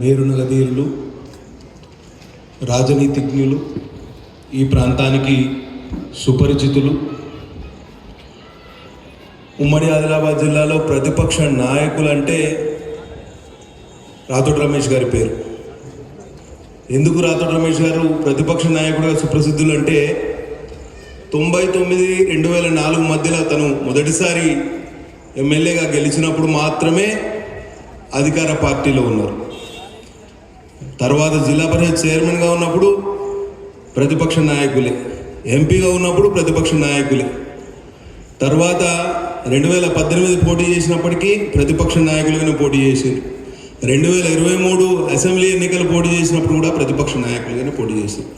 మేరునగదీరులు రాజనీతిజ్ఞులు ఈ ప్రాంతానికి సుపరిచితులు. ఉమ్మడి ఆదిలాబాద్ జిల్లాలో ప్రతిపక్ష నాయకులు అంటే రాతోటి రమేష్ గారి పేరు. ఎందుకు రాతోటి రమేష్ గారు ప్రతిపక్ష నాయకుడిగా సుప్రసిద్ధులు అంటే తొంభై తొమ్మిది రెండు వేల నాలుగు మధ్యలో తను మొదటిసారి ఎమ్మెల్యేగా గెలిచినప్పుడు మాత్రమే అధికార పార్టీలో ఉన్నారు. తర్వాత జిల్లా పరిషత్ చైర్మన్గా ఉన్నప్పుడు ప్రతిపక్ష నాయకులే ఎంపీగా ఉన్నప్పుడు ప్రతిపక్ష నాయకులే. తర్వాత రెండు వేల పద్దెనిమిది పోటీ చేసినప్పటికీ ప్రతిపక్ష నాయకులుగానే పోటీ చేశారు రెండు వేల ఇరవై మూడు అసెంబ్లీ ఎన్నికలు పోటీ చేసినప్పుడు కూడా ప్రతిపక్ష నాయకులుగానే పోటీ చేశారు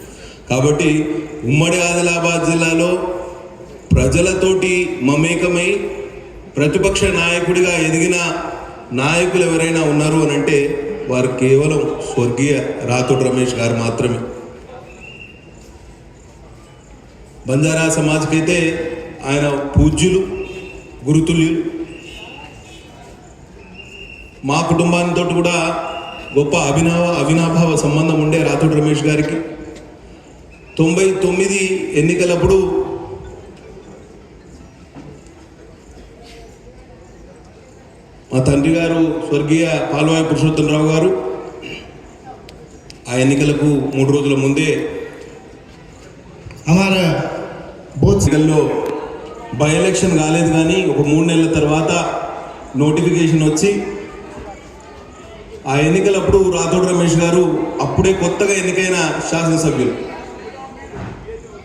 కాబట్టి ఉమ్మడి ఆదిలాబాద్ జిల్లాలో ప్రజలతోటి మమేకమై ప్రతిపక్ష నాయకుడిగా ఎదిగిన నాయకులు ఎవరైనా ఉన్నారు అని అంటే వారు కేవలం స్వర్గీయ రాతుడు రమేష్ గారు మాత్రమే. బంజారా సమాజ్కైతే ఆయన పూజ్యులు గురుతుల్యులు. మా కుటుంబానితో కూడా గొప్ప అభినవ అవినాభావ సంబంధం ఉండే రాతుడు రమేష్ గారికి తొంభై తొమ్మిది ఎన్నికలప్పుడు మా తండ్రి గారు స్వర్గీయ పాల్వాయి పురుషోత్తమరావు గారు ఆ ఎన్నికలకు మూడు రోజుల ముందే ఎన్నికల్లో బై ఎలక్షన్ కాలేదు కానీ ఒక మూడు నెలల తర్వాత నోటిఫికేషన్ వచ్చి ఆ ఎన్నికలప్పుడు రాథోడ్ రమేష్ గారు అప్పుడే కొత్తగా ఎన్నికైన శాసనసభ్యులు.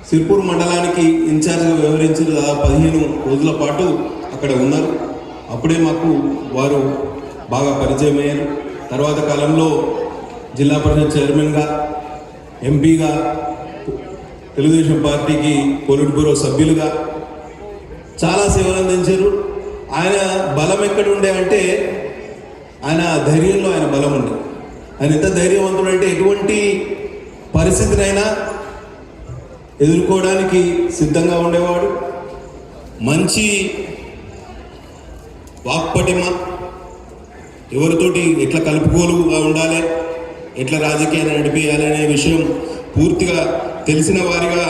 సిర్పూర్ మండలానికి ఇన్ఛార్జ్గా వ్యవహరించిన దాదాపు పదిహేను రోజుల పాటు అక్కడ ఉన్నారు. అప్పుడే మాకు వారు బాగా పరిచయం అయ్యారు తర్వాత కాలంలో జిల్లా పరిషత్ చైర్మన్గా ఎంపీగా తెలుగుదేశం పార్టీకి పొలిట్ బ్యూరో సభ్యులుగా చాలా సేవలు అందించారు. ఆయన బలం ఎక్కడ ఉండే అంటే ఆయన ధైర్యంలో ఆయన బలం ఉంది. ఆయన ఎంత ధైర్యవంతుడు అంటే ఎటువంటి పరిస్థితినైనా ఎదుర్కోవడానికి సిద్ధంగా ఉండేవాడు. మంచి వాక్పటిమ ఎవరితోటి ఎట్లా కలుపుకోలుగా ఉండాలి? ఎట్లా రాజకీయాన్ని నడిపేయాలి అనే విషయం పూర్తిగా తెలిసిన వారిగా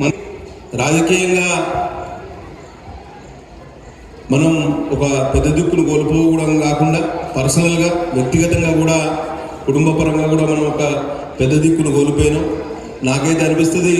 మన రాజకీయంగా మనం ఒక పెద్ద దిక్కును కోల్పోవడం కాకుండా పర్సనల్గా వ్యక్తిగతంగా కూడా కుటుంబపరంగా కూడా మనం ఒక పెద్ద దిక్కును కోల్పోయినాం. నాకైతే అనిపిస్తుంది